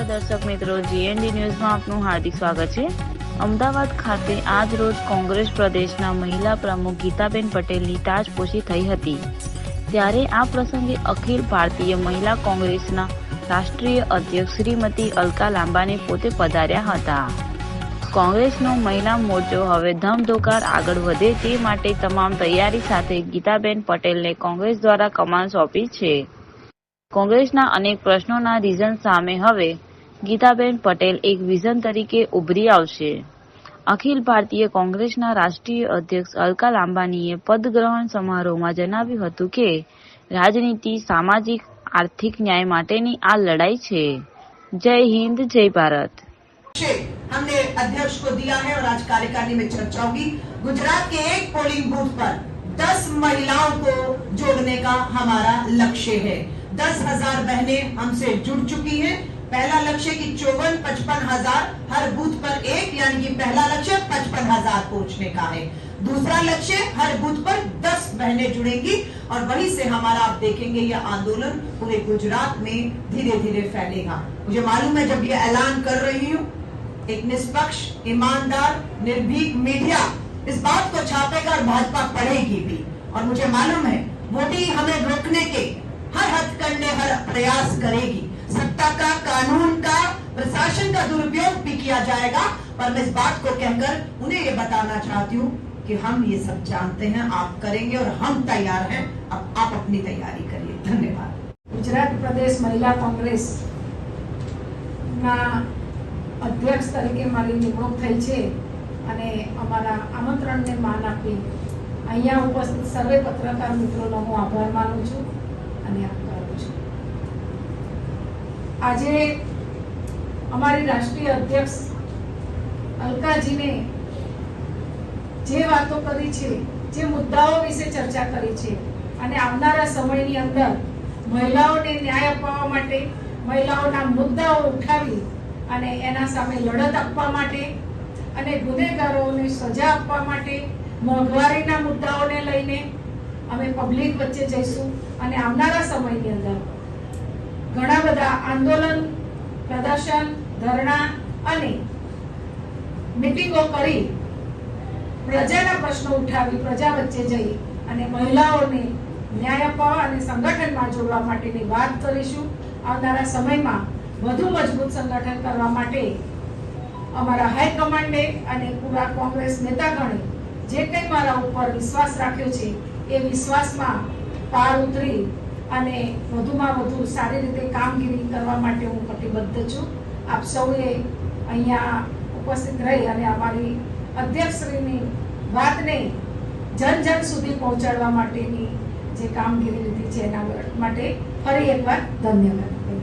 નમસ્કાર દર્શક મિત્રો જીએનડી ન્યૂઝમાં આપનું હાર્દિક સ્વાગત છે. અમદાવાદ ખાતે આજ રોજ કોંગ્રેસ પ્રદેશના મહિલા પ્રમુખ ગીતાબેન પટેલની તાજપોશી થઈ હતી. ત્યારે આ પ્રસંગે અખિલ ભારતીય મહિલા કોંગ્રેસના રાષ્ટ્રીય અધ્યક્ષ શ્રીમતી અલકા લાંબાને પોતે પધાર્યા હતા. કોંગ્રેસનો મહિલા મોરચો હવે ધમધોકાર આગળ વધે તે માટે તમામ તૈયારી સાથે ગીતાબેન પટેલને કોંગ્રેસ દ્વારા કમાન સોંપી છે. કોંગ્રેસના અનેક પ્રશ્નોના રીઝન સામે હવે ગીતાબેન પટેલ એક વિઝન તરીકે ઉભરી આવશે અખિલ ભારતીય કોંગ્રેસના રાષ્ટ્રીય અધ્યક્ષ અલકા લાંબાનીએ પદગ્રહણ સમારોહમાં જણાવ્યું હતું કે રાજનીતિ સામાજિક આર્થિક ન્યાય માટેની આ લડાઈ છે જય હિન્દ જય ભારત से हमने अध्यक्ष को दिया है और आज कार्यकारिणी में चर्चा होगी गुजरात के एक पोलिंग बूथ पर 10 महिलाओं को जोड़ने का हमारा लक्ष्य है दस हज़ार बहनें हमसे जुड़ चुकी हैं। पहला लक्ष्य की चौवन पचपन हज़ार हर बूथ पर एक, यानी कि पहला लक्ष्य पचपन हज़ार पहुँचने का है। दूसरा लक्ष्य, हर बूथ पर दस बहनें जुड़ेंगी, और वहीं से हमारा आप देखेंगे ये आंदोलन पूरे गुजरात में धीरे धीरे फैलेगा। मुझे मालूम है जब ये ऐलान कर रही हूँ, एक निष्पक्ष, ईमानदार, निर्भीक मीडिया इस बात को छापेगा और भाजपा पढ़ेगी भी। और मुझे मालूम है वोटिंग हमें रोकने के हर हथकंडे हर प्रयास करेगी सत्ता का कानून का प्रशासन का दुरुपयोग भी किया जाएगा पर मैं इस बात को कहकर उन्हें ये बताना चाहती हूँ कि हम ये सब जानते हैं आप करेंगे और हम तैयार हैं अब आप अपनी तैयारी करिए धन्यवाद ગુજરાત પ્રદેશ મહિલા કોંગ્રેસ ના અધ્યક્ષ તરીકે મારી નિમણૂક થઈ છે અને અમારા આમંત્રણને માન આપી અહીંયા ઉપસ્થિત સર્વે પત્રકાર મિત્રોનો હું આભાર માનું છું અને આપ કરું છું આજે અમારી રાષ્ટ્રીય અધ્યક્ષ અલકાજીને જે વાતો કરી છે, જે મુદ્દાઓ વિશે ચર્ચા કરી છે અને આવનારા સમયની અંદર મહિલાઓને ન્યાય અપાવવા માટે મહિલાઓના મુદ્દાઓ ઉઠાવી અને એના સામે લડત આપવા માટે અને ગુનેગારોને સજા આપવા માટે મોંઘવારીના મુદ્દાઓને લઈને અમે પબ્લિક વચ્ચે જઈશું અને આવનારા સમયની અંદર ઘણા બધા આંદોલન, પ્રદર્શન, ધરણા અને મિટિંગો કરી પ્રજાના પ્રશ્નો ઉઠાવી, પ્રજા વચ્ચે જઈ અને મહિલાઓને ન્યાય અપાવવા અને સંગઠનમાં જોડવા માટેની વાત કરીશું. આવનારા સમયમાં વધુ મજબૂત સંગઠન કરવા માટે અમારા હાઈકમાન્ડે અને પૂરા કોંગ્રેસ નેતાગણે જે કંઈ મારા ઉપર વિશ્વાસ રાખ્યો છે, એ વિશ્વાસમાં પાર ઉતરી અને વધુમાં વધુ સારી રીતે કામગીરી કરવા માટે હું કટિબદ્ધ છું. આપ સૌએ અહીંયા ઉપસ્થિત રહી અને અમારી અધ્યક્ષશ્રીની વાતને જન જન સુધી પહોંચાડવા માટેની જે કામગીરી લીધી છે, એના માટે ફરી એકવાર ધન્યવાદ.